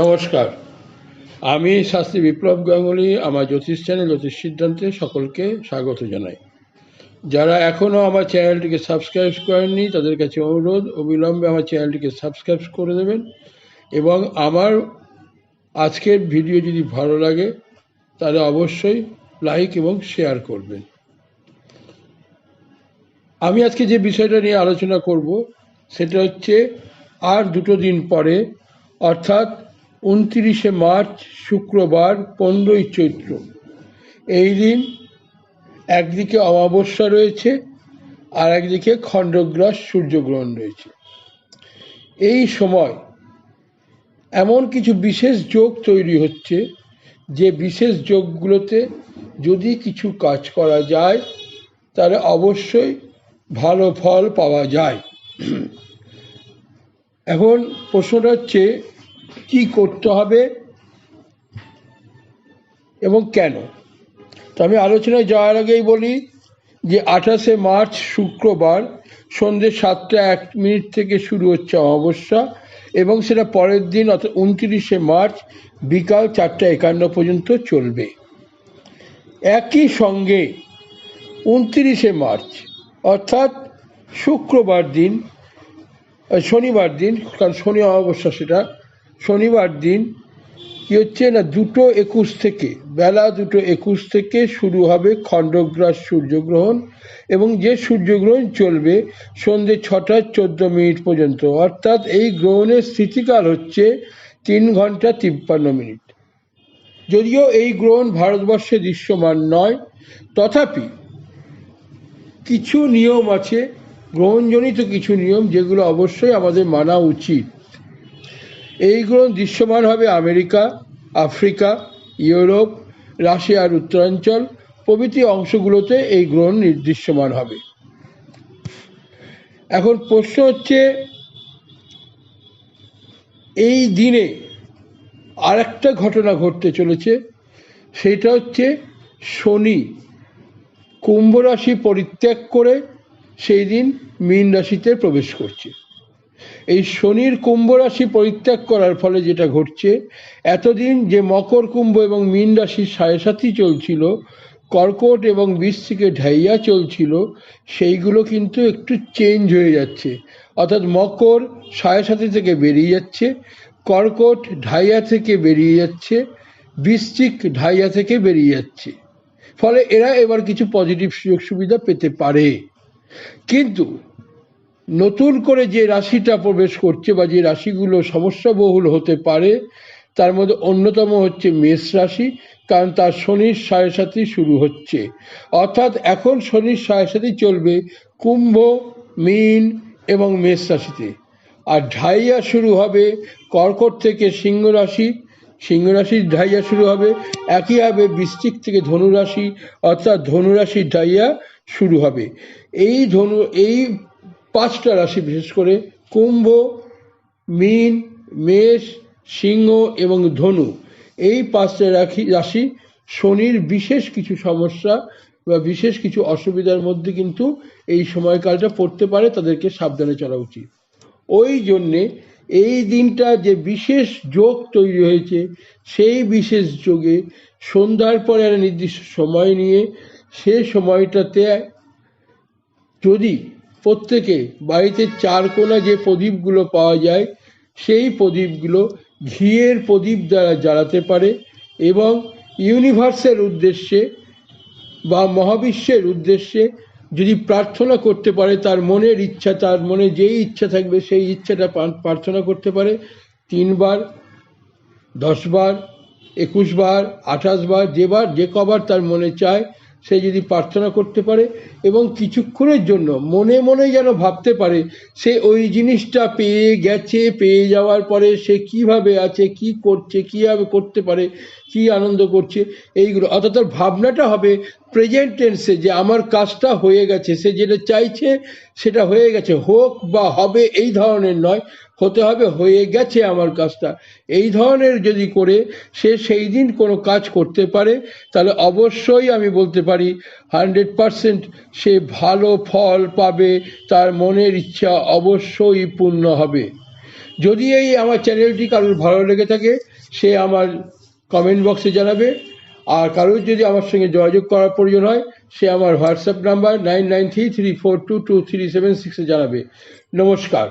নমস্কার। আমি শাস্ত্রী বিপ্লব গাঙ্গুলি, আমার জ্যোতিষ চ্যানেল জ্যোতিষ সিদ্ধান্তে সকলকে স্বাগত জানাই। যারা এখনও আমার চ্যানেলটিকে সাবস্ক্রাইব করেননি, তাদের কাছে অনুরোধ, অবিলম্বে আমার চ্যানেলটিকে সাবস্ক্রাইব করে দেবেন এবং আমার আজকের ভিডিও যদি ভালো লাগে, তাহলে অবশ্যই লাইক এবং শেয়ার করবেন। আমি আজকে যে বিষয়টা নিয়ে আলোচনা করব, সেটা হচ্ছে আর দুটো দিন পরে, অর্থাৎ উনত্রিশে মার্চ, শুক্রবার, পনেরোই চৈত্র। এই দিন একদিকে অমাবস্যা রয়েছে আর একদিকে খণ্ডগ্রাস সূর্যগ্রহণ রয়েছে। এই সময় এমন কিছু বিশেষ যোগ তৈরি হচ্ছে, যে বিশেষ যোগগুলোতে যদি কিছু কাজ করা যায়, তাহলে অবশ্যই ভালো ফল পাওয়া যায়। এখন প্রশ্নটা হচ্ছে কি করতে হবে এবং কেন? তো আমি আলোচনায় যাওয়ার আগেই বলি যে আঠাশে মার্চ শুক্রবার সন্ধ্যে সাতটা এক মিনিট থেকে শুরু হচ্ছে অমাবস্যা এবং সেটা পরের দিন অর্থাৎ উনত্রিশে মার্চ বিকাল চারটা একান্ন পর্যন্ত চলবে। একই সঙ্গে উনত্রিশে মার্চ অর্থাৎ শুক্রবার দিন শনিবার দিন, কারণ শনি অমাবস্যা সেটা শনিবার দিন কি হচ্ছে না, দুটো একুশ থেকে, বেলা দুটো একুশ থেকে শুরু হবে খণ্ডগ্রাস সূর্যগ্রহণ এবং যে সূর্যগ্রহণ চলবে সন্ধে ছটা চোদ্দ মিনিট পর্যন্ত। অর্থাৎ এই গ্রহণের স্থিতিকাল হচ্ছে তিন ঘণ্টা তিপ্পান্ন মিনিট। যদিও এই গ্রহণ ভারতবর্ষে দৃশ্যমান নয়, তথাপি কিছু নিয়ম আছে, গ্রহণজনিত কিছু নিয়ম যেগুলো অবশ্যই আমাদের মানা উচিত। এই গ্রহণ দৃশ্যমান হবে আমেরিকা, আফ্রিকা, ইউরোপ রাশিয়ার উত্তরাঞ্চল। প্রভৃতি অংশগুলোতে এই গ্রহণ নির্দৃশ্যমান হবে। এখন প্রশ্ন হচ্ছে, এই দিনে আরেকটা ঘটনা ঘটতে চলেছে, সেটা হচ্ছে শনি কুম্ভ রাশি পরিত্যাগ করে সেই দিন মীন রাশিতে প্রবেশ করছে। এই শনির কুম্ভ রাশি পরিত্যাগ করার ফলে যেটা ঘটছে, এতদিন যে মকর কুম্ভ এবং মীন রাশির সাথী চলছিল, কর্কট এবং বৃশ্চিকে ঢাইয়া চলছিল, সেইগুলো কিন্তু একটু চেঞ্জ হয়ে যাচ্ছে। অর্থাৎ মকর সাথী থেকে বেরিয়ে যাচ্ছে, কর্কট ঢাইয়া থেকে বেরিয়ে যাচ্ছে, বৃশ্চিক ঢাইয়া থেকে বেরিয়ে যাচ্ছে। ফলে এরা এবার কিছু পজিটিভ সুযোগ সুবিধা পেতে পারে। কিন্তু নতুন করে যে রাশিটা প্রবেশ করছে বা যে রাশিগুলো সমস্যাবহুল হতে পারে, তার মধ্যে অন্যতম হচ্ছে মেষ রাশি, কারণ তার শনির সাড়ে সাথী শুরু হচ্ছে। অর্থাৎ এখন শনির সাড়ে সাথী চলবে কুম্ভ, মীন এবং মেষ রাশিতে। আর ঢাইয়া শুরু হবে কর্কট থেকে সিংহ রাশি। সিংহ রাশির ঢাইয়া শুরু হবে একইভাবে বৃশ্চিক থেকে ধনুরাশি অর্থাৎ ধনুরাশির ঢাইয়া শুরু হবে। এই ধনু, এই পাঁচটা রাশি, বিশেষ করে কুম্ভ, মীন, মেষ, সিংহ এবং ধনু। এই পাঁচটা রাশি রাশি শনির বিশেষ কিছু সমস্যা বা বিশেষ কিছু অসুবিধার মধ্যে কিন্তু এই সময়কালটা পড়তে পারে, তাদেরকে সাবধানে চলা উচিত। ওই জন্যে এই দিনটা যে বিশেষ যোগ তৈরি হয়েছে, সেই বিশেষ যোগে সন্ধ্যার পরে একটা নির্দিষ্ট সময় নিয়ে সে সময়টাতে যদি প্রত্যেকে বাড়িতে চার কোণা যে প্রদীপগুলো পাওয়া যায়, সেই প্রদীপগুলো ঘিয়ের প্রদীপ দ্বারা জ্বালাতে পারে এবং ইউনিভার্সের উদ্দেশ্যে বা মহাবিশ্বের উদ্দেশ্যে যদি প্রার্থনা করতে পারে, তার মনের ইচ্ছা, তার মনে যেই ইচ্ছা থাকবে সেই ইচ্ছাটা প্রার্থনা করতে পারে। তিনবার, দশবার একুশ বার আঠাশ বার যেবার যে কবার তার মনে চায় সে যদি প্রার্থনা করতে পারে এবং কিছুক্ষণের জন্য মনে মনে যেন ভাবতে পারে, সে ওই জিনিসটা পেয়ে গেছে, পেয়ে যাওয়ার পরে সে কীভাবে আছে, কি করছে, কীভাবে করতে পারে, কি আনন্দ করছে, এইগুলো। অর্থাৎ তার ভাবনাটা হবে প্রেজেন্ট টেন্সে যে আমার কাজটা হয়ে গেছে, সে যেটা চাইছে সেটা হয়ে গেছে, হোক বা হবে এই ধরনের নয় হতে হবে, হয়ে গেছে আমার কাজটা। এই ধরনের যদি করে সে সেই দিন কোনো কাজ করতে পারে, তাহলে অবশ্যই আমি বলতে পারি, হান্ড্রেড পারসেন্ট সে ভালো ফল পাবে, তার মনের ইচ্ছা অবশ্যই পূর্ণ হবে। যদি এই আমার চ্যানেলটি কারোর ভালো লেগে থাকে, সে আমার কমেন্ট বক্সে জানাবে। আর কারোর যদি আমার সঙ্গে যোগাযোগ করার প্রয়োজন হয়, সে আমার WhatsApp number nine nine three three four two two three seven সিক্সে জানাবে। নমস্কার।